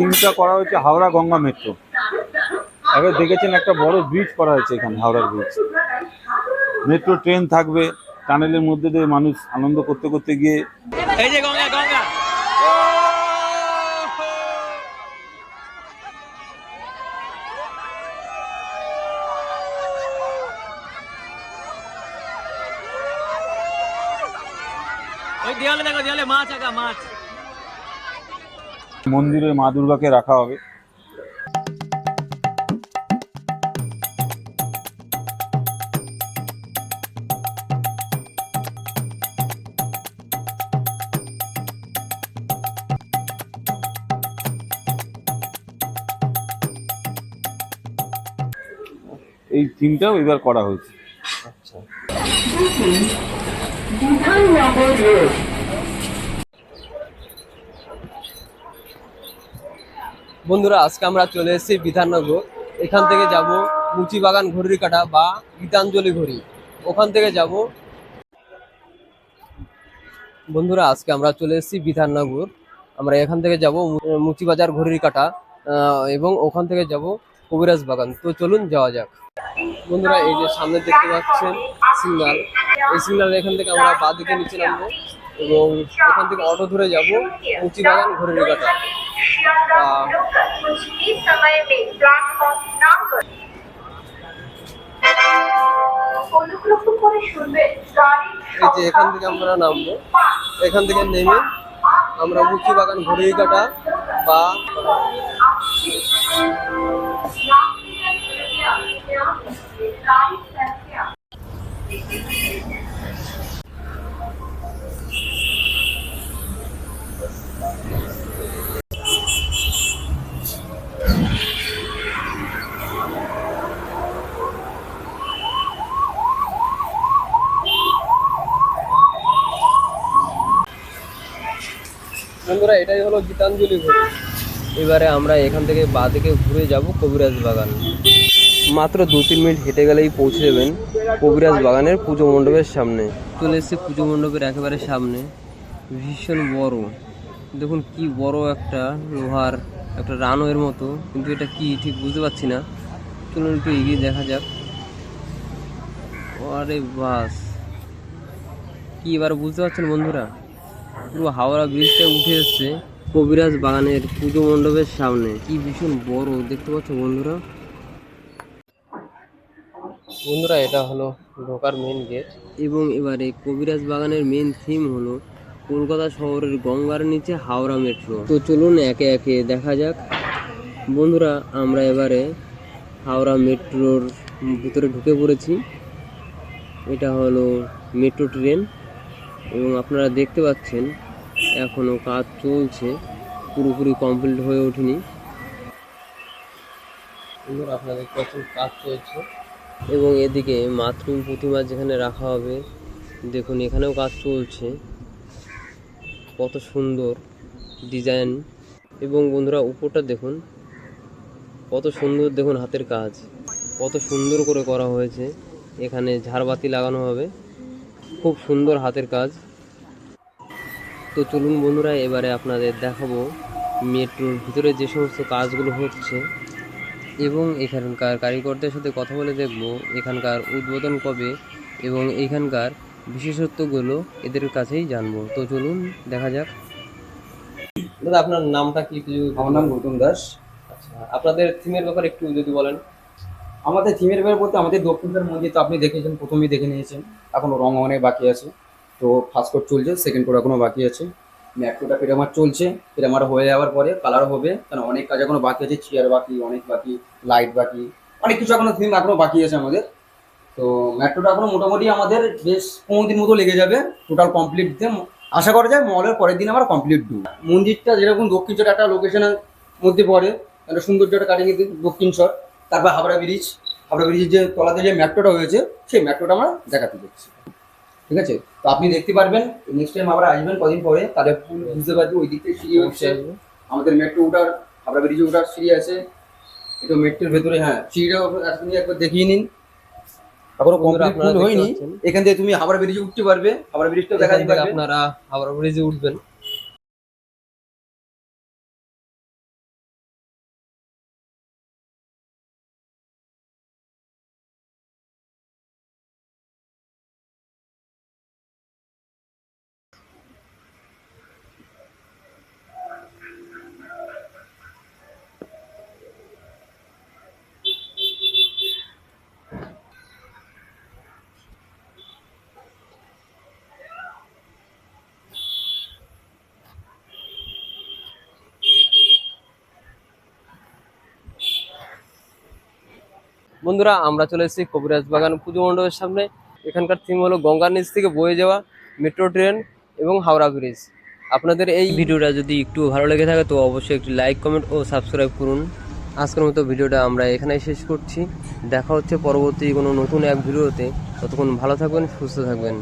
থিমটা করা হয়েছে হাওড়া গঙ্গা মেট্রো। এবার দেখেছেন একটা বড় ব্রিজ করা হয়েছে এখানে, হাওড়ার ব্রিজ মেট্রো ট্রেন থাকবে টানেলের মধ্যে দিয়ে মানুষ আনন্দ করতে করতে গিয়ে এই যে গঙ্গা গঙ্গা। দেওয়ালে দেখো, দেওয়ালে মাছ আঁকা, মাছ। মন্দিরে মা দুর্গাকে রাখা হবে। এই থিমটাও এবার করা হয়েছে। বন্ধুরা, আজকে আমরা চলে এসেছি বিধাননগর। এখান থেকে যাব মুচিবাগান ঘড়ির কাটা বা গীতাঞ্জলি ঘড়ি। ওখান থেকে যাব। বন্ধুরা, আজকে আমরা চলে এসেছি বিধাননগর। আমরা এখান থেকে যাব মুচিবাজার ঘড়ির কাটা এবং ওখান থেকে যাব কবিরাজ বাগান। তো চলুন যাওয়া যাক। বন্ধুরা, এই যে সামনে দেখতে পাচ্ছেন সিগনাল এই সিগনাল এখান থেকে আমরা বাঁ দিকে নিচে নামবো এবং ওখান থেকে অটো ধরে যাব মুচিবাগান ঘড়ির কাটা कुछ भी समय में प्लेटफॉर्म ना कर অনুগ্রহ করে শুনবেন গাড়ির এই যে এখান থেকে আমরা নামবো এখান থেকে নেমে আমরা মুচি বাগান ঘড়ির কাটা বা বন্ধুরা, এটাই হলো গীতাঞ্জলি ঘড়ি এবারে আমরা এখান থেকে বা দিকে ঘুরে যাব কবিরাজ বাগান। মাত্র দু তিন মিনিট হেঁটে গেলেই পৌঁছে যাবেন কবিরাজ বাগানের পুজো মণ্ডপের সামনে। চলে এসেছি পুজো মণ্ডপের একেবারে সামনে। ভীষণ বড়। দেখুন কি বড় একটা লোহার একটা রানওয়ের মতো, কিন্তু এটা কি ঠিক বুঝতে পারছি না। চলুন একটু এগিয়ে দেখা যাক। আরে বাস। কি এবার বুঝতে পারছেন বন্ধুরা? পুরো হাওড়া ব্রিজটা উঠে এসছে কবিরাজ বাগানের পুজো মণ্ডপের সামনে। কি ভীষণ বড় দেখতে পাচ্ছ বন্ধুরা? বন্ধুরা এটা হলো ঢোকার মেন গেট এবং এবারে কবিরাজ বাগানের মেন থিম হলো কলকাতা শহরের গঙ্গার নিচে হাওড়া মেট্রো তো চলুন একে একে দেখা যাক। বন্ধুরা আমরা এবারে হাওড়া মেট্রোর ভিতরে ঢুকে পড়েছি। এটা হলো মেট্রো ট্রেন এবং আপনারা দেখতে পাচ্ছেন এখনও কাজ চলছে পুরোপুরি কমপ্লিট হয়ে ওঠেনি। আপনারা দেখতে পাচ্ছেন কাজ চলছে। এবং এদিকে মাতৃম প্রতিমা যেখানে রাখা হবে দেখুন এখানেও কাজ চলছে। কত সুন্দর ডিজাইন এবং বন্ধুরা উপরটা দেখুন কত সুন্দর দেখুন হাতের কাজ। কত সুন্দর করে করা হয়েছে। এখানে ঝাড়বাতি লাগানো হবে। খুব সুন্দর হাতের কাজ। তো চলুন বন্ধুরা এবারে আপনাদের দেখাবো মেট্রোর ভিতরে যে সমস্ত কাজগুলো হচ্ছে এবং এখানকার কারিগরদের সাথে কথা বলে দেখব এখানকার উদ্বোধন কবে এবং এখানকার বিশেষত্বগুলো এদের কাছেই জানব। তো চলুন দেখা যাক। দাদা আপনার নামটা কি আমার নাম গৌতম দাস। আচ্ছা আপনাদের থিমের ব্যাপারে একটু যদি বলেন। আমাদের থিমের বের বলতে আমাদের দক্ষিণের মন্দির তো আপনি দেখেছেন, প্রথমেই দেখে নিয়েছেন। এখনও রং অনেক বাকি আছে। তো ফার্স্ট কোড চলছে সেকেন্ড কোড এখনও বাকি আছে। ম্যাট্রোটা পিরামার চলছে, পিরামার হয়ে যাওয়ার পরে কালার হবে, কারণ অনেক কাজ এখনও বাকি আছে চেয়ার বাকি, অনেক বাকি লাইট বাকি, অনেক কিছু এখনও থিম এখনও বাকি আছে আমাদের। তো মেট্রোটা এখনও মোটামুটি আমাদের বেশ পনেরো দিন মতো লেগে যাবে টোটাল কমপ্লিট দিতে আশা করা যায় মলের পরের দিন আমরা কমপ্লিট দিই মন্দিরটা যেরকম দক্ষিণ চর একটা লোকেশনের মধ্যে পড়ে, একটা সৌন্দর্যটা কাটিয়ে কিন্তু দক্ষিণশ্বর। তারপর হাবড়া ব্রিজ হাবড়া ব্রিজের যে তলাতে যে মেট্রোটা হয়েছে সেই মেট্রোটা আমরা দেখাতে যাচ্ছি। ঠিক আছে? তো আপনি দেখতে পারবেন নেক্সট টাইম আবার আসবেন কদিন পরে তাহলে ফুল বুঝতে পারবে ওই দিক থেকে সিঁড়ি হচ্ছে। আমাদের মেট্রো উঠার হাবড়া ব্রিজে উঠার সিঁড়ি আছে। এটা মেট্রোর ভেতরে হ্যাঁ সিঁড়িটাও আপনি একবার দেখিয়ে নিন। এখনও কমপ্লিট হয়নি। থেকে তুমি হাবড়া ব্রিজে উঠতে পারবে। হাবড়া ব্রিজটা দেখা পারবে। আপনারা হাওড়া ব্রিজে উঠবেন। বন্ধুরা, আমরা চলে এসেছি কবিরাজ বাগান পুজো মণ্ডপের সামনে। এখানকার থিম হলো গঙ্গার নিচ থেকে বয়ে যাওয়া মেট্রো ট্রেন এবং হাওড়া ব্রিজ আপনাদের এই ভিডিওটা যদি একটু ভালো লেগে থাকে, তো অবশ্যই একটি লাইক কমেন্ট ও সাবস্ক্রাইব করুন। আজকের মতো ভিডিওটা আমরা এখানেই শেষ করছি। দেখা হচ্ছে পরবর্তী কোনো নতুন এক ভিডিওতে। ততক্ষণ ভালো থাকবেন, সুস্থ থাকবেন।